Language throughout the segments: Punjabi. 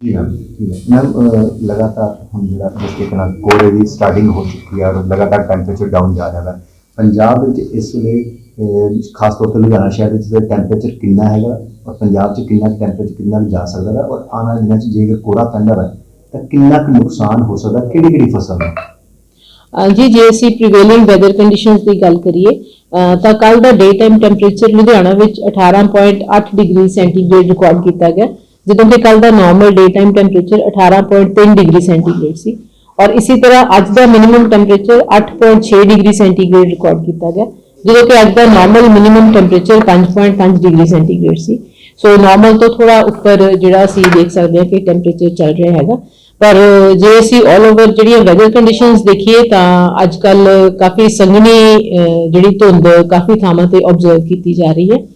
ਜੀ ਮੈਮ ਲਗਾਤਾਰ ਹੁਣ ਜਿਹੜਾ ਜਿਸ ਨਾਲ ਕੋਰੇ ਦੀ ਸਟਾਰਟਿੰਗ ਹੋ ਚੁੱਕੀ ਹੈ ਔਰ ਲਗਾਤਾਰ ਟੈਂਪਰੇਚਰ ਡਾਊਨ ਜਾ ਰਿਹਾ ਹੈ ਪੰਜਾਬ ਵਿੱਚ ਇਸ ਵੇਲੇ ਖਾਸ ਤੌਰ ਤੇ ਲੁਧਿਆਣਾ ਸ਼ਹਿਰ ਵਿੱਚ ਟੈਂਪਰੇਚਰ ਕਿੰਨਾ ਹੈਗਾ ਔਰ ਪੰਜਾਬ 'ਚ ਕਿੰਨਾ ਟੈਂਪਰੇਚਰ ਕਿੰਨਾ ਕੁ ਜਾ ਸਕਦਾ ਹੈ ਔਰ ਆਉਣ ਵਾਲੇ ਦਿਨਾਂ 'ਚ ਜੇਕਰ ਕੋਰਾ ਪੈਂਦਾ ਹੈ ਤਾਂ ਕਿੰਨਾ ਕੁ ਨੁਕਸਾਨ ਹੋ ਸਕਦਾ ਕਿਹੜੀ ਕਿਹੜੀ ਫਸਲ ਨੂੰ ਜੀ, ਜੇ ਅਸੀਂ ਪ੍ਰੀਵੇਲਿੰਗ ਵੈਦਰ ਕੰਡੀਸ਼ਨਸ ਦੀ ਗੱਲ ਕਰੀਏ ਤਾਂ ਕੱਲ ਦਾ ਡੇ ਟਾਈਮ ਟੈਂਪਰੇਚਰ ਲੁਧਿਆਣਾ ਵਿੱਚ 18.8 ਡਿਗਰੀ ਸੈਂਟੀਗ੍ਰੇਡ ਰਿਕਾਰਡ ਕੀਤਾ ਗਿਆ। ਜਦੋਂ ਕਿ ਕੱਲ ਦਾ normal day time temperature 18.3 degree centigrade ਸੀ ਔਰ ਇਸੇ ਤਰ੍ਹਾਂ ਅੱਜ ਦਾ minimum temperature 8.6 degree centigrade record ਕੀਤਾ ਗਿਆ ਜਦੋਂ ਕਿ ਅੱਜ ਦਾ normal minimum temperature 5.5 degree centigrade ਸੀ ਸੋ ਨਾਰਮਲ ਤੋਂ ਥੋੜਾ ਉੱਪਰ ਜਿਹੜਾ ਅਸੀਂ ਦੇਖ ਸਕਦੇ ਹਾਂ ਕਿ ਟੈਂਪਰੇਚਰ ਚੱਲ ਰਿਹਾ ਹੈਗਾ ਪਰ ਜੇ ਅਸੀਂ 올 ਓਵਰ ਜਿਹੜੀਆਂ ਵੈਦਰ ਕੰਡੀਸ਼ਨਸ ਦੇਖੀਏ ਤਾਂ ਅੱਜ ਕੱਲ ਕਾਫੀ ਸੰਘਣੀ ਅਹ, ਜਿਹੜੀ ਧੁੰਦ ਕਾਫੀ ਥਾਵਾਂ ਤੇ ਆਬਜ਼ਰਵ ਕੀਤੀ ਜਾ ਰਹੀ ਹੈ ਅਹ,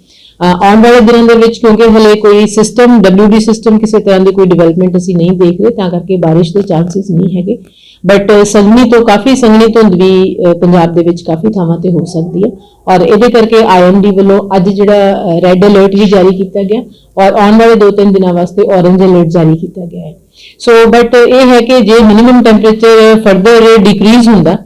ਆਉਣ ਵਾਲੇ ਦਿਨਾਂ ਦੇ ਵਿੱਚ, ਕਿਉਂਕਿ ਹਲੇ ਕੋਈ ਸਿਸਟਮ WD ਸਿਸਟਮ ਕਿਸੇ ਤਰ੍ਹਾਂ ਦੀ ਕੋਈ ਡਿਵੈਲਪਮੈਂਟ ਅਸੀਂ ਨਹੀਂ ਦੇਖ ਰਹੇ, ਤਾਂ ਕਰਕੇ ਬਾਰਿਸ਼ ਦੇ ਚਾਂਸਸ ਨਹੀਂ ਹੈਗੇ। ਬਟ ਸੰਘਣੀ ਤੋਂ ਕਾਫੀ, ਸੰਘਣੀ ਧੁੰਦ ਵੀ ਪੰਜਾਬ ਦੇ ਵਿੱਚ ਕਾਫੀ ਥਾਵਾਂ ਤੇ ਹੋ ਸਕਦੀ ਹੈ। ਔਰ ਇਹਦੇ ਕਰਕੇ ਆਈਐਮਡੀ ਵੱਲੋਂ ਅੱਜ ਜਿਹੜਾ ਰੈੱਡ ਅਲਰਟ ਵੀ ਜਾਰੀ ਕੀਤਾ ਗਿਆ, ਔਰ ਆਉਣ ਵਾਲੇ 2-3 ਦਿਨਾਂ ਵਾਸਤੇ ਔਰੇਂਜ ਅਲਰਟ ਜਾਰੀ ਕੀਤਾ ਗਿਆ ਹੈ। ਸੋ ਬਟ ਇਹ ਹੈ ਕਿ ਜੇ ਮਿਨੀਮਮ ਟੈਂਪਰੇਚਰ ਫਰਦਰ ਡਿਕਰੀਜ਼ ਹੁੰਦਾ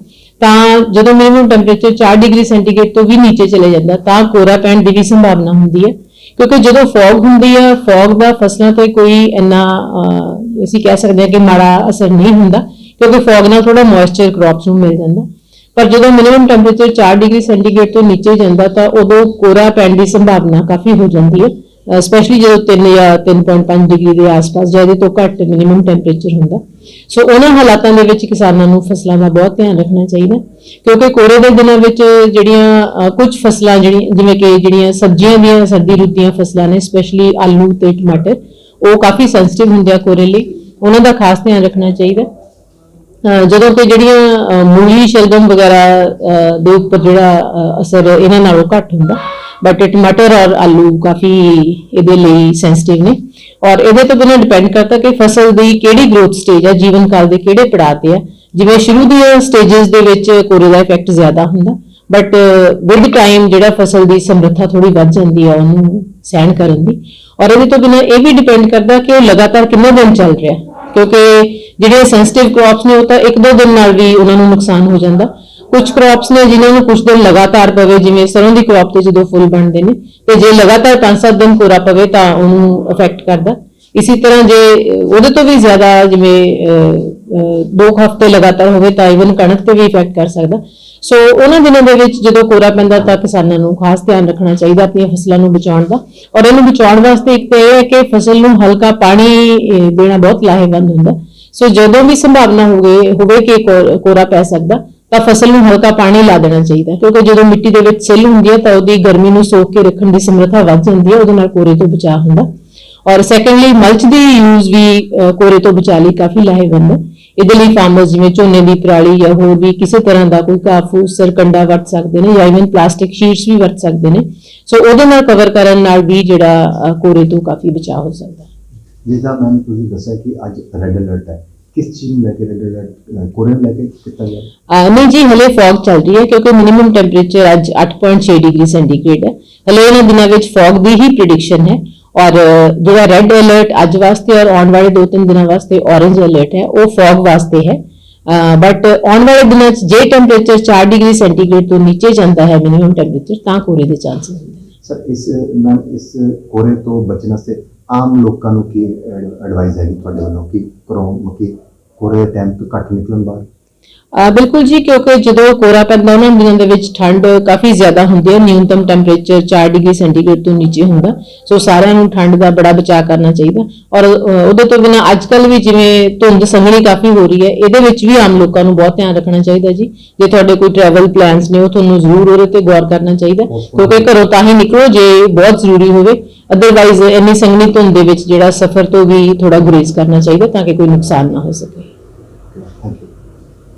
ਤਾਂ ਜਦੋਂ ਮਿਨੀਮਮ ਟੈਂਪਰੇਚਰ 4 ਡਿਗਰੀ ਸੈਂਟੀਗ੍ਰੇਡ ਤੋਂ ਵੀ ਨੀਚੇ ਚਲੇ ਜਾਂਦਾ, ਤਾਂ ਕੋਰਾ ਪੈਣ ਦੀ ਵੀ ਸੰਭਾਵਨਾ ਹੁੰਦੀ ਹੈ। ਕਿਉਂਕਿ ਜਦੋਂ ਫੌਗ ਹੁੰਦੀ ਹੈ ਫੌਗ ਦਾ ਫਸਲਾਂ ਤੇ ਕੋਈ ਇੰਨਾ ਅਸੀਂ ਕਹਿ ਸਕਦੇ ਹਾਂ ਕਿ ਮਾੜਾ ਅਸਰ ਨਹੀਂ ਹੁੰਦਾ, ਕਿਉਂਕਿ ਫੌਗ ਨਾਲ ਥੋੜਾ ਮੋਇਸਚਰ ਕ੍ਰੌਪਸ ਨੂੰ ਮਿਲ ਜਾਂਦਾ। ਪਰ ਜਦੋਂ ਮਿਨੀਮਮ ਟੈਂਪਰੇਚਰ 4 ਡਿਗਰੀ ਸੈਂਟੀਗ੍ਰੇਡ ਤੋਂ ਨੀਚੇ ਜਾਂਦਾ, ਤਾਂ ਉਦੋਂ ਕੋਰਾ ਪੈਣ ਦੀ ਸੰਭਾਵਨਾ ਕਾਫੀ ਹੋ ਜਾਂਦੀ ਹੈ। ਸਪੈਸ਼ਲੀ ਜਦੋਂ 3 ਜਾਂ 3.5 ਡਿਗਰੀ ਦੇ ਆਸ-ਪਾਸ ਜਾਂ ਇਹਦੇ ਤੋਂ ਘੱਟ ਮਿਨੀਮਮ ਟੈਂਪਰੇਚਰ ਹੁੰਦਾ। ਸੋ ਉਹਨਾਂ ਹਾਲਾਤਾਂ ਦੇ ਵਿੱਚ ਕਿਸਾਨਾਂ ਨੂੰ ਫਸਲਾਂ ਦਾ ਬਹੁਤ ਧਿਆਨ ਰੱਖਣਾ ਚਾਹੀਦਾ। ਕਿਉਂਕਿ ਕੋਰੇ ਦੇ ਦਿਨਾਂ ਵਿੱਚ ਜਿਹੜੀਆਂ ਕੁਝ ਫਸਲਾਂ ਜਿਹੜੀਆਂ ਜਿਵੇਂ ਕਿ ਜਿਹੜੀਆਂ ਸਬਜ਼ੀਆਂ ਦੀਆਂ, ਸਰਦੀ ਰੁੱਤ ਦੀਆਂ ਫਸਲਾਂ ਨੇ ਸਪੈਸ਼ਲੀ ਆਲੂ ਤੇ ਟਮਾਟਰ, ਉਹ ਕਾਫੀ ਸੈਂਸਿਟਿਵ ਹੁੰਦੇ ਆ ਕੋਰੇ ਲਈ। ਉਹਨਾਂ ਦਾ ਖਾਸ ਧਿਆਨ ਰੱਖਣਾ ਚਾਹੀਦਾ। ਜਦੋਂ ਕਿ ਜਿਹੜੀਆਂ ਮੂਲੀ, ਸ਼ਲਗਮ ਵਗੈਰਾ ਦੇ ਉੱਪਰ ਜਿਹੜਾ, ਅਹ, ਅਸਰ ਇਹਨਾਂ ਨਾਲੋਂ ਘੱਟ ਹੁੰਦਾ। ਬਟ ਟਮਾਟਰ ਔਰ ਆਲੂ ਕਾਫੀ ਇਹਦੇ ਲਈ ਸੈਂਸਿਟਿਵ ਨੇ। ਔਰ ਇਹਦੇ ਤੋਂ ਬਿਨਾਂ ਡਿਪੈਂਡ ਕਰਦਾ ਕਿ ਫਸਲ ਦੀ ਕਿਹੜੀ ਗਰੋਥ ਸਟੇਜ ਹੈ, ਜੀਵਨ ਕਾਲ ਦੇ ਕਿਹੜੇ ਪੜਾਅ ਤੇ ਹੈ। ਜਿਵੇਂ ਸ਼ੁਰੂ ਦੀਆਂ ਸਟੇजेस ਦੇ ਵਿੱਚ ਕੋਰੇ ਦਾ ਇਫੈਕਟ ਜ਼ਿਆਦਾ ਹੁੰਦਾ ਬਟ ਵਿਦ ਟਾਈਮ ਜਿਹੜਾ ਫਸਲ ਦੀ ਸਮਰੱਥਾ ਥੋੜੀ ਵੱਧ ਜਾਂਦੀ ਹੈ, ਉਹਨੂੰ ਸਹਿਣ ਕਰਨ ਦੀ। ਔਰ ਇਹਦੇ ਤੋਂ ਬਿਨਾਂ ਇਹ ਵੀ ਡਿਪੈਂਡ ਕਰਦਾ ਕਿ ਉਹ ਲਗਾਤਾਰ ਕਿੰਨੇ ਦਿਨ ਚੱਲ ਰਿਹਾ ਕਿਉਂਕਿ ਜਿਹੜੇ ਸੈਂਸਿਟਿਵ ਕ੍ਰੌਪਸ ਨੇ, ਉਹ ਤਾਂ ਇੱਕ ਦੋ ਦਿਨ ਨਾਲ ਵੀ ਉਹਨਾਂ ਨੂੰ ਨੁਕਸਾਨ ਹੋ ਜਾਂਦਾ। ਕੁਝ ਕ੍ਰੌਪਸ ਨੇ ਜਿਨ੍ਹਾਂ ਨੂੰ ਕੁਝ ਦਿਨ ਲਗਾਤਾਰ ਪਵੇ ਜਿਵੇਂ ਸਰੋਂ ਦੀ ਕ੍ਰੌਪ ਤੇ ਜਦੋਂ ਫੁੱਲ ਬਣਦੇ ਨੇ ਤੇ ਜੇ ਲਗਾਤਾਰ 5-7 ਦਿਨ ਕੋਰਾ ਪਵੇ ਤਾਂ ਉਹਨੂੰ ਅਫੈਕਟ ਕਰਦਾ। ਇਸੇ ਤਰ੍ਹਾਂ ਜੇ ਉਹਦੇ ਤੋਂ ਵੀ ਜ਼ਿਆਦਾ ਜਿਵੇਂ ਅਹ, ਹਫ਼ਤੇ ਲਗਾਤਾਰ ਹੋਵੇ ਤਾਂ ਇਵਨ ਕਣਕ ਤੇ ਵੀ ਇਫੈਕਟ ਕਰ ਸਕਦਾ। ਸੋ ਉਹਨਾਂ ਦਿਨਾਂ ਦੇ ਵਿੱਚ ਜਦੋਂ ਕੋਰਾ ਪੈਂਦਾ ਤਾਂ ਕਿਸਾਨਾਂ ਨੂੰ ਖਾਸ ਧਿਆਨ ਰੱਖਣਾ ਚਾਹੀਦਾ ਆਪਣੀਆਂ ਫਸਲਾਂ ਨੂੰ ਬਚਾਉਣ ਦਾ। ਔਰ ਇਹਨੂੰ ਬਚਾਉਣ ਵਾਸਤੇ ਇੱਕ ਤਾਂ ਇਹ ਹੈ ਕਿ ਫਸਲ ਨੂੰ ਹਲਕਾ ਪਾਣੀ ਦੇਣਾ ਬਹੁਤ ਲਾਹੇਵੰਦ ਹੁੰਦਾ। ਸੋ ਜਦੋਂ ਵੀ ਸੰਭਾਵਨਾ ਹੋਵੇ ਹੋਵੇ ਕਿ ਕੋ- ਕੋਰਾ ਪੈ ਸਕਦਾ ਤਾਂ ਫਸਲ ਨੂੰ ਹਲਕਾ ਪਾਣੀ ਲਾ ਦੇਣਾ ਚਾਹੀਦਾ ਕਿਉਂਕਿ ਜਦੋਂ ਮਿੱਟੀ ਦੇ ਵਿੱਚ ਸਿੱਲ ਹੁੰਦੀ ਹੈ ਤਾਂ ਉਹਦੀ ਗਰਮੀ ਨੂੰ ਸੋਖ ਕੇ ਰੱਖਣ ਦੀ ਸਮਰੱਥਾ ਵੱਧ ਜਾਂਦੀ ਹੈ, ਉਹਦੇ ਨਾਲ ਕੋਰੇ ਤੋਂ ਬਚਾਅ ਹੁੰਦਾ ਔਰ ਸੈਕੰਡਲੀ ਮਲਚ ਦੀ ਯੂਜ਼ ਵੀ ਕੋਰੇ ਤੋਂ ਬਚਾਅ ਲਈ ਕਾਫੀ ਲਾਹੇਵੰਦ ਹੈ। ਇਹਦੇ ਲਈ ਫਾਰਮਰਸ ਜਿਵੇਂ ਝੋਨੇ ਦੀ ਪਰਾਲੀ ਜਾਂ ਹੋਰ ਵੀ ਕਿਸੇ ਤਰ੍ਹਾਂ ਦਾ ਕੋਈ ਘਾਹ ਸਰਕੰਡਾ ਵਰਤ ਸਕਦੇ ਨੇ ਜਾਂ ਇਵਨ ਪਲਾਸਟਿਕ ਸ਼ੀਟਸ ਵੀ ਵਰਤ ਸਕਦੇ ਨੇ। ਸੋ ਉਹਦੇ ਨਾਲ ਕਵਰ ਕਰਨ ਨਾਲ ਵੀ ਜਿਹੜਾ ਕੋਰੇ ਤੋਂ ਕਾਫੀ ਬਚਾਅ ਹੋ ਸਕਦਾ ਹੈ। ਜਿੱਦਾਂ ਮੈਨੂੰ ਤੁਸੀਂ ਦੱਸਿਆ ਕਿ ਅੱਜ ਰੈੱਡ ਅਲਰਟ ਹੈ। ਕਿਸ ਚੀਜ਼ ਨੂੰ ਲੈ ਕੇ ਰੈੱਡ ਅਲਰਟ ਕੋਰੇ ਨੂੰ ਲੈ ਕੇ ਕੀਤਾ ਗਿਆ ਅਹ ਨਹੀਂ ਜੀ ਹਲੇ ਫੌਗ ਚੱਲ ਰਹੀ ਹੈ ਕਿਉਂਕਿ ਮਿਨੀਮਮ ਟੈਂਪਰੇਚਰ ਅੱਜ 8.6 ਡਿਗਰੀ ਸੈਂਟੀਗ੍ਰੇਡ ਹੈ ਹਲੇ ਇਹਨਾਂ ਦਿਨਾਂ ਵਿੱਚ ਫੌਗ ਦੀ ਹੀ ਪ੍ਰੀਡਿਕਸ਼ਨ ਹੈ ਔਰ ਅਹ, ਜਿਹੜਾ ਰੈੱਡ ਅਲਰਟ ਅੱਜ ਵਾਸਤੇ ਔਰ ਆਉਣ ਵਾਲੇ 2-3 ਦਿਨਾਂ ਵਾਸਤੇ ਔਰੇਂਜ ਅਲਰਟ ਹੈ ਉਹ ਫੌਗ ਵਾਸਤੇ ਹੈ ਬਟ ਆਉਣ ਵਾਲੇ ਦਿਨਾਂ 'ਚ ਜੇ ਟੈਂਪਰੇਚਰ 4 ਡਿਗਰੀ ਸੈਂਟੀਗ੍ਰੇਡ ਤੋਂ ਨੀਚੇ ਜਾਂਦਾ ਹੈ ਮਿਨੀਮਮ ਟੈਂਪਰੇਚਰ ਤਾਂ ਕੋਰੇ ਦੇ ਚਾਂਸਸ ਹੁੰਦੇ ਨੇ ਸਰ ਇਸ ਮੈਂ ਇਸ ਕੋਰੇ ਤੋਂ ਬਚਣ ਵਾਸਤੇ ਆਮ ਲੋਕਾਂ ਨੂੰ ਕੀ ਐਡਵਾਈਸ ਹੈਗੀ ਤੁਹਾਡੇ ਵੱਲੋਂ? ਕਿ ਕਰੋ ਕਿ ਕੋਰੇ ਟਾਈਮ ਤੋਂ ਘੱਟ ਨਿਕਲਣ ਬਾਅਦ? ਬਿਲਕੁਲ ਜੀ ਕਿਉਂਕਿ ਜਦੋਂ ਕੋਰਾ ਪੈਂਦਾ ਉਹਨਾਂ ਦਿਨਾਂ ਦੇ ਵਿੱਚ ਠੰਡ ਕਾਫੀ ਜ਼ਿਆਦਾ ਹੁੰਦੀ ਹੈ ਨਿਊਨਤਮ ਟੈਂਪਰੇਚਰ 4 ਡਿਗਰੀ ਸੈਂਟੀਗ੍ਰੇਡ ਤੋਂ ਨੀਚੇ ਹੁੰਦਾ ਸੋ ਸਾਰਿਆਂ ਨੂੰ ਠੰਡ ਦਾ ਬੜਾ ਬਚਾਅ ਕਰਨਾ ਚਾਹੀਦਾ। ਔਰ ਉਹਦੇ ਤੋਂ ਬਿਨਾ ਅੱਜ ਕੱਲ ਵੀ ਜਿਵੇਂ ਧੁੰਦ ਸੰਘਣੀ ਕਾਫੀ ਹੋ ਰਹੀ ਹੈ ਇਹਦੇ ਵਿੱਚ ਵੀ ਆਮ ਲੋਕਾਂ ਨੂੰ ਬਹੁਤ ਧਿਆਨ ਰੱਖਣਾ ਚਾਹੀਦਾ ਜੀ। ਜੇ ਤੁਹਾਡੇ ਕੋਈ ਟਰੈਵਲ ਪਲਾਨਸ ਨੇ ਉਹ ਤੁਹਾਨੂੰ ਜ਼ਰੂਰ ਉਹਦੇ ਤੇ ਗੌਰ ਕਰਨਾ ਚਾਹੀਦਾ ਕਿਉਂਕਿ ਘਰੋਂ ਤਾਂ ਹੀ ਨਿਕਲੋ ਜੇ ਬਹੁਤ ਜ਼ਰੂਰੀ ਹੋਵੇ। ਅਦਰਵਾਈਜ਼ ਇੰਨੀ ਸੰਘਣੀ ਧੁੰਦ ਦੇ ਵਿੱਚ ਜਿਹੜਾ ਸਫ਼ਰ ਤੋਂ ਵੀ ਥੋੜਾ ਗੁਰੇਜ਼ ਕਰਨਾ ਚਾਹੀਦਾ ਤਾਂ ਕਿ ਕੋਈ ਨੁਕਸਾਨ ਨਾ ਹੋ ਸਕੇ।